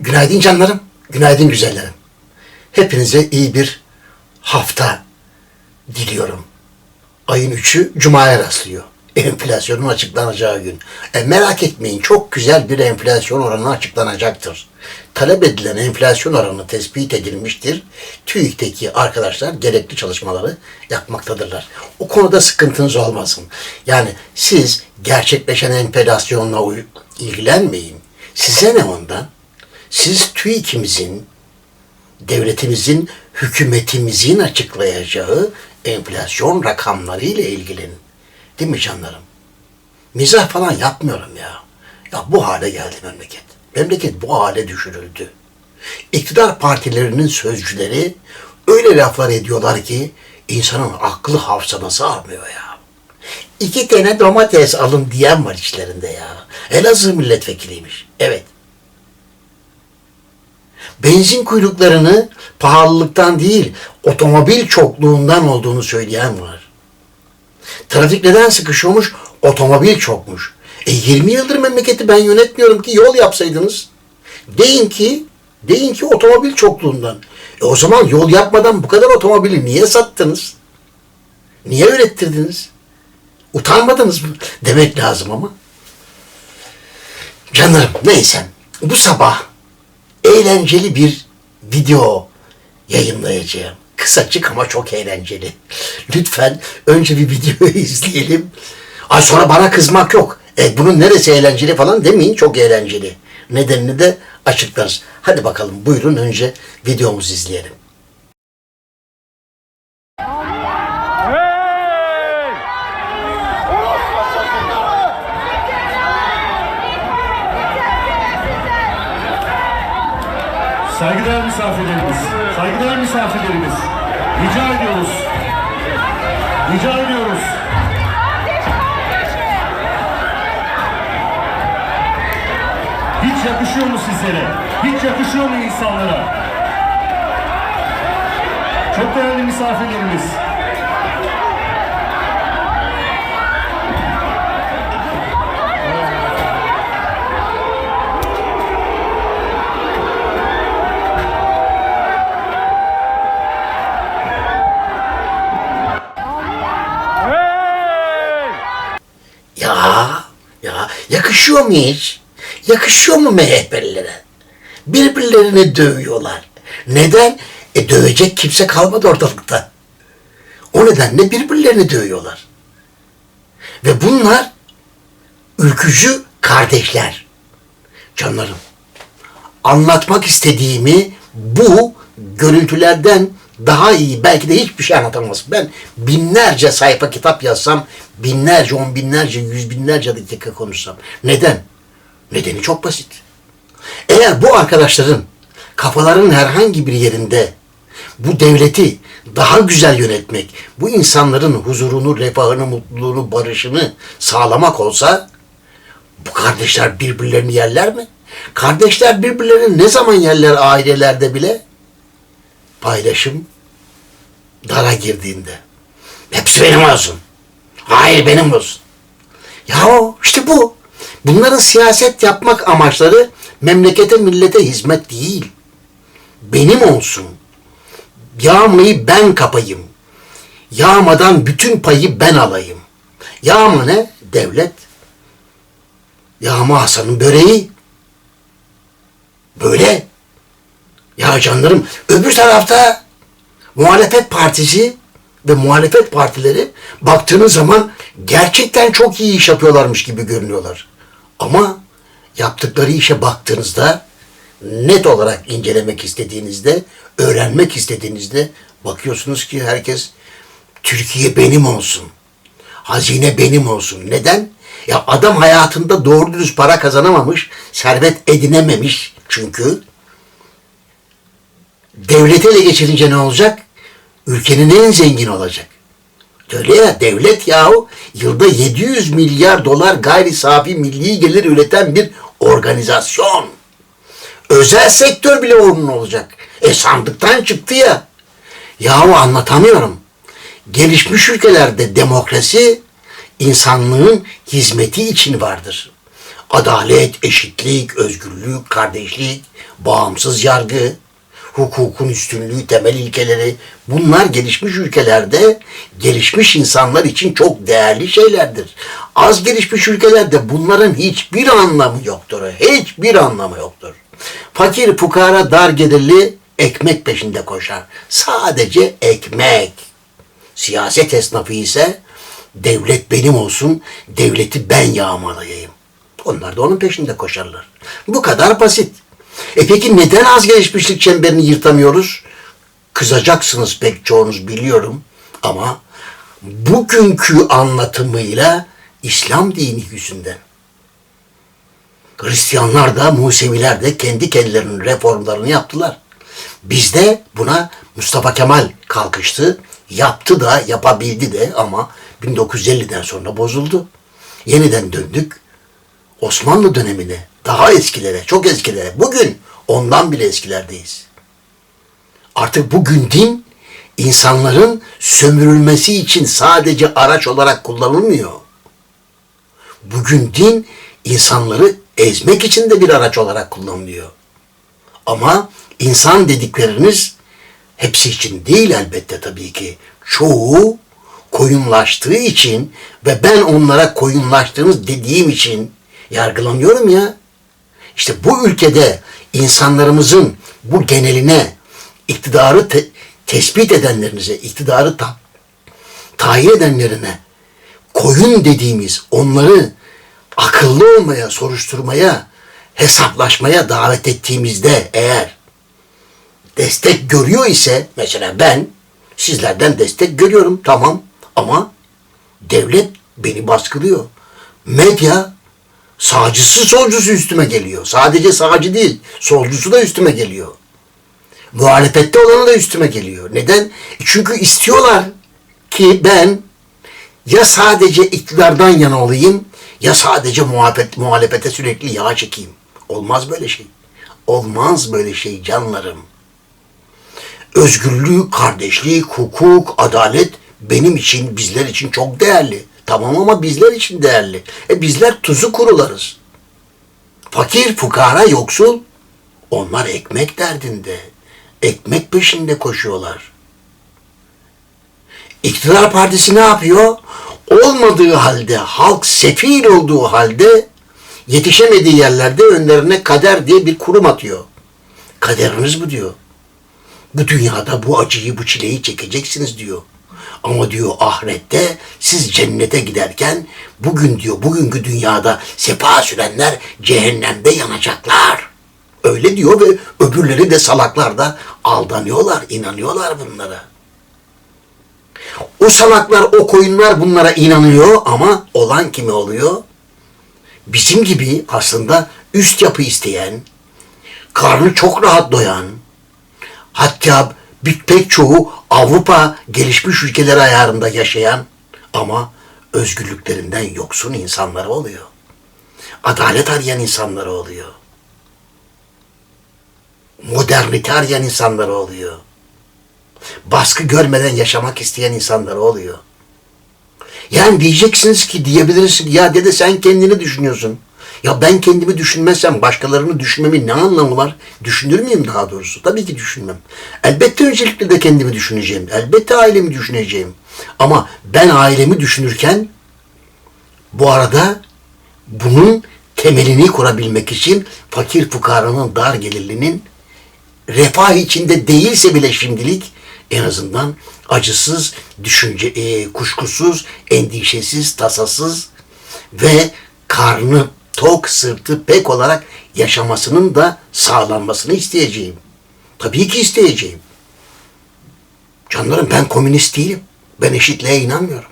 Günaydın canlarım, günaydın güzellerim. Hepinize iyi bir hafta diliyorum. Ayın 3'ü Cuma'ya rastlıyor. Enflasyonun açıklanacağı gün. E, merak etmeyin çok güzel bir enflasyon oranı açıklanacaktır. Talep edilen enflasyon oranı tespit edilmiştir. TÜİK'teki arkadaşlar gerekli çalışmaları yapmaktadırlar. O konuda sıkıntınız olmasın. Yani siz gerçekleşen enflasyonla ilgilenmeyin. Size ne ondan? Siz TÜİK'imizin, devletimizin, hükümetimizin açıklayacağı enflasyon rakamları ile ilgilenin. Değil mi canlarım? Mizah falan yapmıyorum ya. Ya bu hale geldi memleket. Memleket bu hale düşürüldü. İktidar partilerinin sözcüleri öyle laflar ediyorlar ki insanın aklı hafızası almıyor ya. İki tane domates alın diyen var içlerinde ya. Elazığ milletvekiliymiş. Evet. Benzin kuyruklarını pahalılıktan değil, otomobil çokluğundan olduğunu söyleyen var. Trafik neden sıkışıyormuş? Otomobil çokmuş. E 20 yıldır memleketi ben yönetmiyorum ki yol yapsaydınız. Deyin ki, deyin ki otomobil çokluğundan. E o zaman yol yapmadan bu kadar otomobili niye sattınız? Niye ürettirdiniz? Utanmadınız mı? Demek lazım ama. Canlarım neyse bu sabah eğlenceli bir video yayınlayacağım. Kısacık ama çok eğlenceli. Lütfen önce bir videoyu izleyelim. Ay sonra bana kızmak yok. E, bunun neresi eğlenceli falan demeyin çok eğlenceli. Nedenini de açıklarız. Hadi bakalım buyurun önce videomuzu izleyelim. Saygıdeğer misafirlerimiz, saygıdeğer misafirlerimiz, rica ediyoruz. Rica ediyoruz. Hiç yakışıyor mu sizlere? Hiç yakışıyor mu insanlara? Çok değerli misafirlerimiz. Ya, ya yakışıyor mu hiç? Yakışıyor mu MHP'lilere? Birbirlerini dövüyorlar. Neden? E dövecek kimse kalmadı ortalıkta. O nedenle birbirlerini dövüyorlar. Ve bunlar ülkücü kardeşler. Canlarım, anlatmak istediğimi bu görüntülerden daha iyi belki de hiçbir şey anlatamaz. Ben binlerce sayfa kitap yazsam, binlerce, on binlerce, yüz binlerce dakika konuşsam. Neden? Nedeni çok basit. Eğer bu arkadaşların kafaların herhangi bir yerinde bu devleti daha güzel yönetmek, bu insanların huzurunu, refahını, mutluluğunu, barışını sağlamak olsa bu kardeşler birbirlerini yerler mi? Kardeşler birbirlerini ne zaman yerler ailelerde bile? Paylaşım dara girdiğinde. Hepsi benim olsun. Hayır benim olsun. Ya işte bu. Bunların siyaset yapmak amaçları memlekete millete hizmet değil. Benim olsun. Yağmayı ben kapayım. Yağmadan bütün payı ben alayım. Yağma ne? Devlet. Yağma Hasan'ın böreği. Böyle. Ya canlarım öbür tarafta muhalefet partisi ve muhalefet partileri baktığınız zaman gerçekten çok iyi iş yapıyorlarmış gibi görünüyorlar. Ama yaptıkları işe baktığınızda net olarak incelemek istediğinizde, öğrenmek istediğinizde bakıyorsunuz ki herkes Türkiye benim olsun. Hazine benim olsun. Neden? Ya adam hayatında doğru dürüst para kazanamamış, servet edinememiş çünkü. Devleti ele geçirince ne olacak? Ülkenin en zengin olacak. Öyle ya devlet yahu yılda 700 milyar dolar gayri safi milli gelir üreten bir organizasyon. Özel sektör bile onun olacak. E sandıktan çıktı ya. Yahu anlatamıyorum. Gelişmiş ülkelerde demokrasi insanlığın hizmeti için vardır. Adalet, eşitlik, özgürlük, kardeşlik bağımsız yargı, hukukun üstünlüğü, temel ilkeleri bunlar gelişmiş ülkelerde gelişmiş insanlar için çok değerli şeylerdir. Az gelişmiş ülkelerde bunların hiçbir anlamı yoktur. Hiçbir anlamı yoktur. Fakir, fukara, dar gelirli ekmek peşinde koşar. Sadece ekmek. Siyaset esnafı ise devlet benim olsun, devleti ben yağmalayayım. Onlar da onun peşinde koşarlar. Bu kadar basit. E peki neden az gelişmişlik çemberini yırtamıyoruz? Kızacaksınız pek çoğunuz biliyorum ama bugünkü anlatımıyla İslam dini yüzünden. Hristiyanlar da Museviler de kendi kendilerinin reformlarını yaptılar. Bizde buna Mustafa Kemal kalkıştı. Yaptı da yapabildi de ama 1950'den sonra bozuldu. Yeniden döndük Osmanlı dönemine, daha eskilere, çok eskilere. Bugün ondan bile eskilerdeyiz. Artık bugün din insanların sömürülmesi için sadece araç olarak kullanılmıyor. Bugün din insanları ezmek için de bir araç olarak kullanılıyor. Ama insan dedikleriniz hepsi için değil elbette tabii ki. Çoğu koyunlaştığı için ve ben onlara koyunlaştığınız dediğim için yargılanıyorum ya. İşte bu ülkede insanlarımızın bu geneline iktidarı te- tespit edenlerinize, iktidarı ta- tayin edenlerine koyun dediğimiz onları akıllı olmaya, soruşturmaya, hesaplaşmaya davet ettiğimizde eğer destek görüyor ise mesela ben sizlerden destek görüyorum tamam ama devlet beni baskılıyor. Medya sağcısı solcusu üstüme geliyor. Sadece sağcı değil solcusu da üstüme geliyor. Muhalefette olanı da üstüme geliyor. Neden? E Çünkü istiyorlar ki ben ya sadece iktidardan yana olayım ya sadece muhalefet, muhalefete sürekli yağ çekeyim. Olmaz böyle şey. Olmaz böyle şey canlarım. Özgürlük, kardeşlik, hukuk, adalet benim için, bizler için çok değerli. Tamam ama bizler için değerli. E bizler tuzu kurularız. Fakir, fukara, yoksul onlar ekmek derdinde. Ekmek peşinde koşuyorlar. İktidar partisi ne yapıyor? Olmadığı halde, halk sefil olduğu halde yetişemediği yerlerde önlerine kader diye bir kurum atıyor. Kaderiniz bu diyor. Bu dünyada bu acıyı, bu çileyi çekeceksiniz diyor. Ama diyor ahirette siz cennete giderken bugün diyor bugünkü dünyada sefa sürenler cehennemde yanacaklar. Öyle diyor ve öbürleri de salaklar da aldanıyorlar, inanıyorlar bunlara. O salaklar, o koyunlar bunlara inanıyor ama olan kimi oluyor? Bizim gibi aslında üst yapı isteyen, karnı çok rahat doyan, hatta bir pek çoğu Avrupa gelişmiş ülkeler ayarında yaşayan ama özgürlüklerinden yoksun insanları oluyor. Adalet arayan insanları oluyor. Modernite arayan insanları oluyor. Baskı görmeden yaşamak isteyen insanları oluyor. Yani diyeceksiniz ki diyebilirsiniz ya dede sen kendini düşünüyorsun. Ya ben kendimi düşünmezsem başkalarını düşünmemin ne anlamı var? Düşünür müyüm daha doğrusu? Tabii ki düşünmem. Elbette öncelikle de kendimi düşüneceğim. Elbette ailemi düşüneceğim. Ama ben ailemi düşünürken bu arada bunun temelini kurabilmek için fakir fukaranın dar gelirlinin refah içinde değilse bile şimdilik en azından acısız, düşünce, e, kuşkusuz, endişesiz, tasasız ve karnı tok, sırtı pek olarak yaşamasının da sağlanmasını isteyeceğim. Tabii ki isteyeceğim. Canlarım ben komünist değilim. Ben eşitliğe inanmıyorum.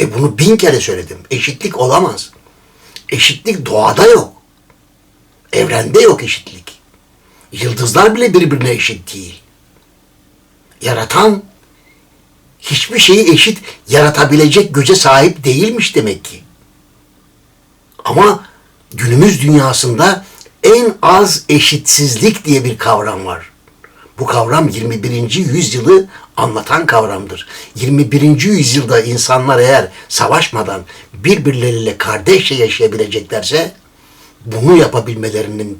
E bunu bin kere söyledim. Eşitlik olamaz. Eşitlik doğada yok. Evrende yok eşitlik. Yıldızlar bile birbirine eşit değil. Yaratan hiçbir şeyi eşit yaratabilecek güce sahip değilmiş demek ki. Ama günümüz dünyasında en az eşitsizlik diye bir kavram var. Bu kavram 21. yüzyılı anlatan kavramdır. 21. yüzyılda insanlar eğer savaşmadan birbirleriyle kardeşçe yaşayabileceklerse bunu yapabilmelerinin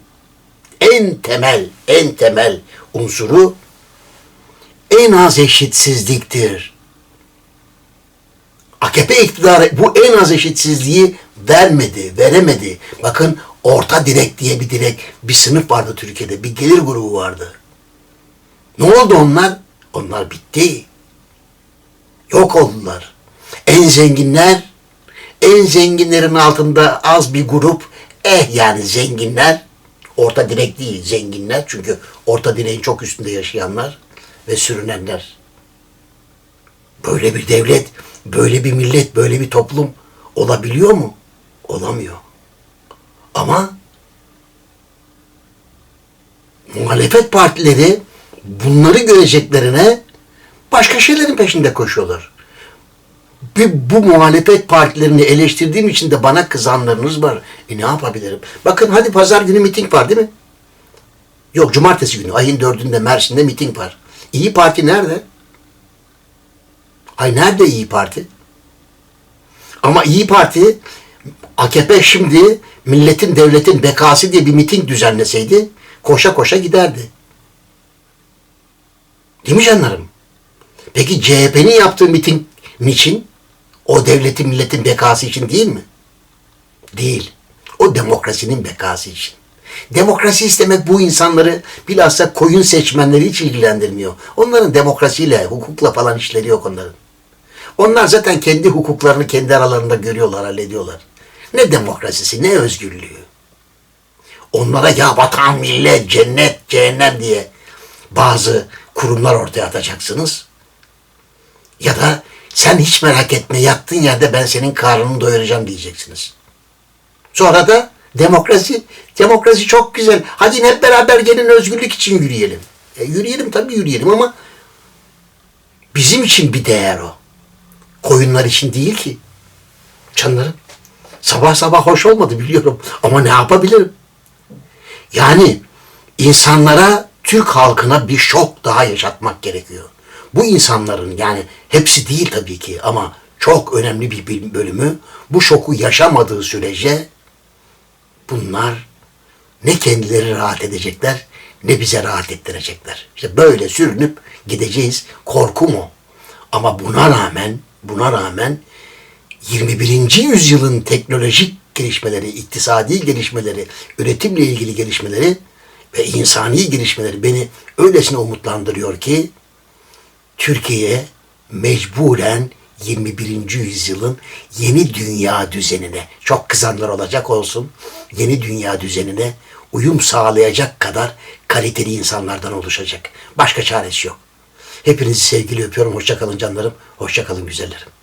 en temel, en temel unsuru en az eşitsizliktir. AKP iktidarı bu en az eşitsizliği vermedi, veremedi. Bakın orta direk diye bir direk, bir sınıf vardı Türkiye'de, bir gelir grubu vardı. Ne oldu onlar? Onlar bitti. Yok oldular. En zenginler, en zenginlerin altında az bir grup, eh yani zenginler, orta direk değil zenginler çünkü orta direğin çok üstünde yaşayanlar ve sürünenler. Böyle bir devlet, böyle bir millet, böyle bir toplum olabiliyor mu? Olamıyor. Ama muhalefet partileri bunları göreceklerine başka şeylerin peşinde koşuyorlar. Bir, bu muhalefet partilerini eleştirdiğim için de bana kızanlarınız var. E ne yapabilirim? Bakın hadi pazar günü miting var değil mi? Yok cumartesi günü ayın dördünde Mersin'de miting var. İyi Parti nerede? Ay nerede İyi Parti? Ama İyi Parti AKP şimdi milletin devletin bekası diye bir miting düzenleseydi koşa koşa giderdi. Değil mi canlarım? Peki CHP'nin yaptığı miting niçin? O devletin milletin bekası için değil mi? Değil. O demokrasinin bekası için. Demokrasi istemek bu insanları bilhassa koyun seçmenleri hiç ilgilendirmiyor. Onların demokrasiyle, hukukla falan işleri yok onların. Onlar zaten kendi hukuklarını kendi aralarında görüyorlar, hallediyorlar. Ne demokrasisi, ne özgürlüğü. Onlara ya vatan, millet, cennet, cehennem diye bazı kurumlar ortaya atacaksınız. Ya da sen hiç merak etme yattığın yerde ben senin karnını doyuracağım diyeceksiniz. Sonra da demokrasi, demokrasi çok güzel. Hadi hep beraber gelin özgürlük için yürüyelim. E, yürüyelim tabii yürüyelim ama bizim için bir değer o. Koyunlar için değil ki. Canlarım. Sabah sabah hoş olmadı biliyorum ama ne yapabilirim? Yani insanlara, Türk halkına bir şok daha yaşatmak gerekiyor. Bu insanların yani hepsi değil tabii ki ama çok önemli bir bölümü bu şoku yaşamadığı sürece bunlar ne kendileri rahat edecekler ne bize rahat ettirecekler. İşte böyle sürünüp gideceğiz. Korkum o. Ama buna rağmen buna rağmen 21. yüzyılın teknolojik gelişmeleri, iktisadi gelişmeleri, üretimle ilgili gelişmeleri ve insani gelişmeleri beni öylesine umutlandırıyor ki Türkiye mecburen 21. yüzyılın yeni dünya düzenine, çok kızanlar olacak olsun, yeni dünya düzenine uyum sağlayacak kadar kaliteli insanlardan oluşacak. Başka çaresi yok. Hepinizi sevgili öpüyorum. Hoşçakalın canlarım. Hoşçakalın güzellerim.